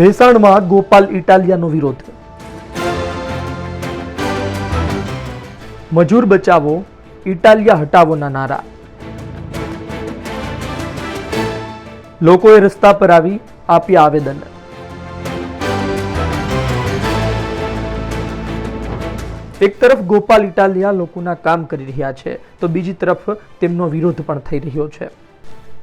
ભેસાણમાં ગોપાલ ઇટાલિયાનો વિરોધ. મજૂર બચાવો, ઇટાલિયા હટાવોના નારા. લોકોએ રસ્તા પર આવી આપ્યા આવેદન. એક તરફ ગોપાલ ઇટાલિયા લોકોના કામ કરી રહ્યા છે, તો બીજી તરફ તેમનો વિરોધ પણ થઈ રહ્યો છે.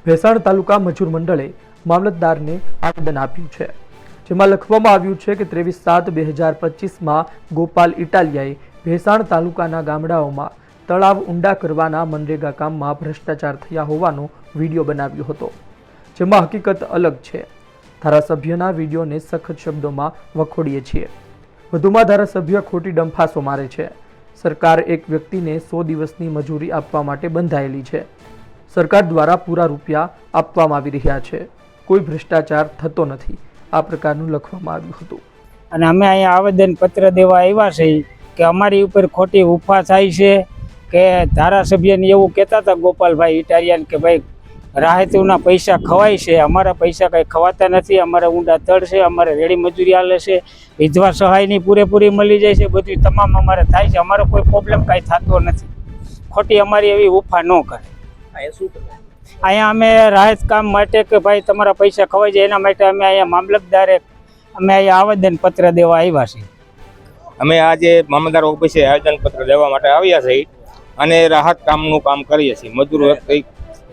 ભેસાણ તાલુકા મજૂર મંડળે મામલતદારને આવેદન આપ્યું છે. જેમાં લખવામાં આવ્યું છે કે ત્રેવીસ સાત બે હજાર પચીસમાં ગોપાલ ઇટાલિયાએ ભેસાણ તાલુકાના ગામડાઓમાં તળાવ ઊંડા કરવાના મનરેગા કામમાં ભ્રષ્ટાચાર થયા હોવાનો વીડિયો બનાવ્યો હતો, જેમાં હકીકત અલગ છે. ધારાસભ્યના વિડીયોને સખત શબ્દોમાં વખોડીએ છીએ. વધુમાં ધારાસભ્ય ખોટી ડંફાસો મારે છે. સરકાર એક વ્યક્તિને સો દિવસની મજૂરી આપવા માટે બંધાયેલી છે. સરકાર દ્વારા પૂરા રૂપિયા આપવામાં આવી રહ્યા છે. કોઈ ભ્રષ્ટાચાર થતો નથી. આ પ્રકારનું લખવામાં આવ્યું હતું. અને અમે અહીંયા આવેદન પત્ર દેવા આવ્યા છે કે અમારી ઉપર ખોટી ઉફા થાય છે કે ધારાસભ્યને એવું કહેતા હતા ગોપાલભાઈ ઇટારિયન કે ભાઈ રાહતુના પૈસા ખવાય છે અમારા પૈસા કંઈ ખવાતા નથી અમારા ઊંડા તળ છે અમારે રેડી મજૂરી હાલે છે વિધવા સહાયની પૂરેપૂરી મળી જાય છે બધું તમામ અમારે થાય છે અમારો કોઈ પ્રોબ્લેમ કાંઈ થતો નથી. ખોટી અમારી એવી ઉફા ન કરે. અહીંયા અમે રાહત કામ માટે કે ભાઈ તમારા પૈસા ખવાઈ જાય એના માટે અમે અહીંયા મામલતદારે અમે અહીંયા આવેદન પત્ર દેવા આવ્યા છીએ. અમે આજે મામલદાર ઓફિસે આવેદનપત્ર દેવા માટે આવ્યા છીએ અને રાહત કામનું કામ કરીએ છીએ. મજૂરો કંઈક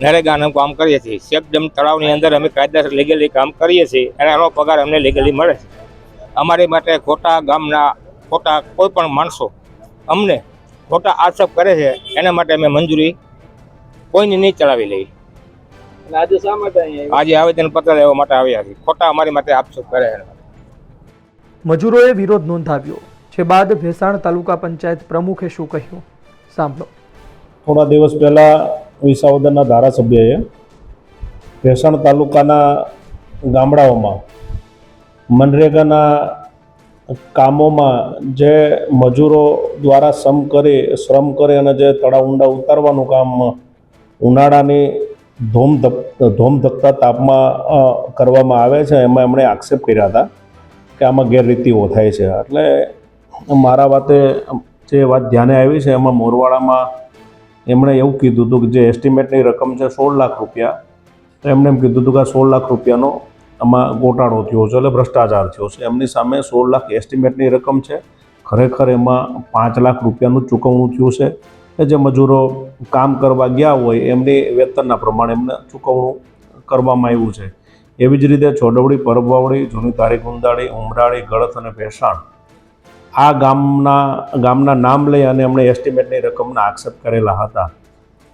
નરેગાનું કામ કરીએ છીએ. શેકડેમ તળાવની અંદર અમે કાયદેસર લીગલી કામ કરીએ છીએ અને એનો પગાર અમને લીગલી મળે છે. અમારી માટે ખોટા ગામના ખોટા કોઈ પણ માણસો અમને ખોટા આક્ષેપ કરે છે, એના માટે અમે મંજૂરી કોઈની નહીં ચલાવી લઈ આજે શા માટે અહીંયા આજે આવેદનપત્ર લેવા માટે આવ્યા છે ખોટા અમારી માટે આપશો કરે મજૂરોએ વિરોધ નોંધાવ્યો. છે બાદ ભેસાણ તાલુકા પંચાયત પ્રમુખે શું કહ્યું? સાંભળો. થોડા દિવસ પહેલાં વિસાવદરના ધારાસભ્યએ ભેસાણ તાલુકાના ગામડાઓમાં મનરેગાના કામોમાં જે મજૂરો દ્વારા શ્રમ કરે શ્રમ કરે અને જે તળાવ ઊંડા ઉતારવાનું કામ ઉનાળાની ધોમ ધક ધોમ ધકતા તાપમાં કરવામાં આવે છે. એમાં એમણે આક્ષેપ કર્યા હતા કે આમાં ગેરરીતિઓ થાય છે. એટલે મારા વાતે જે વાત ધ્યાને આવી છે, એમાં મોરવાડામાં એમણે એવું કીધું હતું કે જે એસ્ટિમેટની રકમ છે સોળ લાખ રૂપિયા, તો એમણે એમ કીધું હતું કે આ સોળ લાખ રૂપિયાનો આમાં ગોટાળો થયો છે, એટલે ભ્રષ્ટાચાર થયો છે. એમની સામે સોળ લાખ એસ્ટિમેટની રકમ છે. ખરેખર એમાં પાંચ લાખ રૂપિયાનું ચૂકવણું થયું છે. જે મજૂરો કામ કરવા ગયા હોય, એમની વેતનના પ્રમાણે એમને ચૂકવણું કરવામાં આવ્યું છે. એવી જ રીતે છોડવડી પરબવાવડી જૂની તારીખ ઉંદાડી ઉમરાળી, ગળત અને ભેસાણ આ ગામના ગામના નામ લઈ અને એમણે એસ્ટિમેટની રકમના આક્ષેપ કરેલા હતા.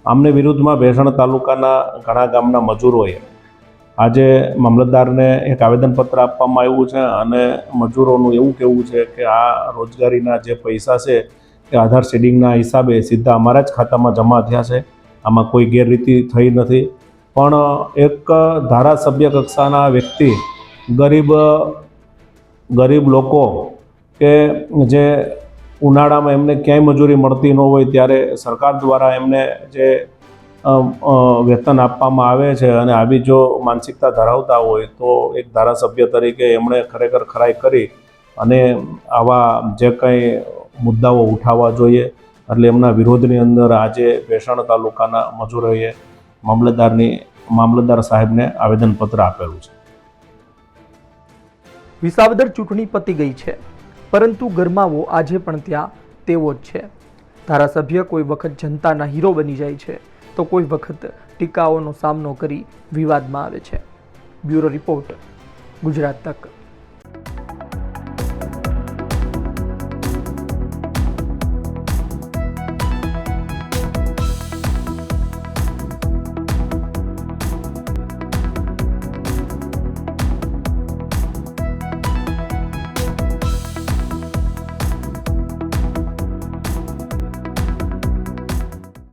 આમને વિરુદ્ધમાં ભેસાણ તાલુકાના ઘણા ગામના મજૂરોએ આજે મામલતદારને એક આવેદનપત્ર આપવામાં આવ્યું છે અને મજૂરોનું એવું કહેવું છે કે આ રોજગારીના જે પૈસા છે એ આધાર શેડિંગના હિસાબે સીધા અમારા જ ખાતામાં જમા થયા છે. આમાં કોઈ ગેરરીતિ થઈ નથી. પણ એક ધારાસભ્ય કક્ષાના વ્યક્તિ, ગરીબ ગરીબ લોકો કે જે ઉનાળામાં એમને ક્યાંય મજૂરી મળતી ન હોય ત્યારે સરકાર દ્વારા એમને જે વેતન આપવામાં આવે છે અને આવી જો માનસિકતા ધરાવતા હોય તો એક ધારાસભ્ય તરીકે એમણે ખરેખર ખરાઈ કરી અને આવા જે કંઈ મુદ્દાઓ ઉઠાવવા જોઈએ. એટલે એમના વિરોધની અંદર આજે ભેસાણ તાલુકાના મજૂરોએ મામલતદારની, મામલતદાર સાહેબને આવેદનપત્ર આપેલું છે. વિસાવદર ચૂંટણી પતી ગઈ છે, પરંતુ ગરમાવો આજે પણ ત્યાં તેવો જ છે. ધારાસભ્ય કોઈ વખત જનતાના હીરો બની જાય છે, તો કોઈ વખત ટીકાઓનો સામનો કરી વિવાદમાં આવે છે. બ્યુરો રિપોર્ટ ગુજરાત તક.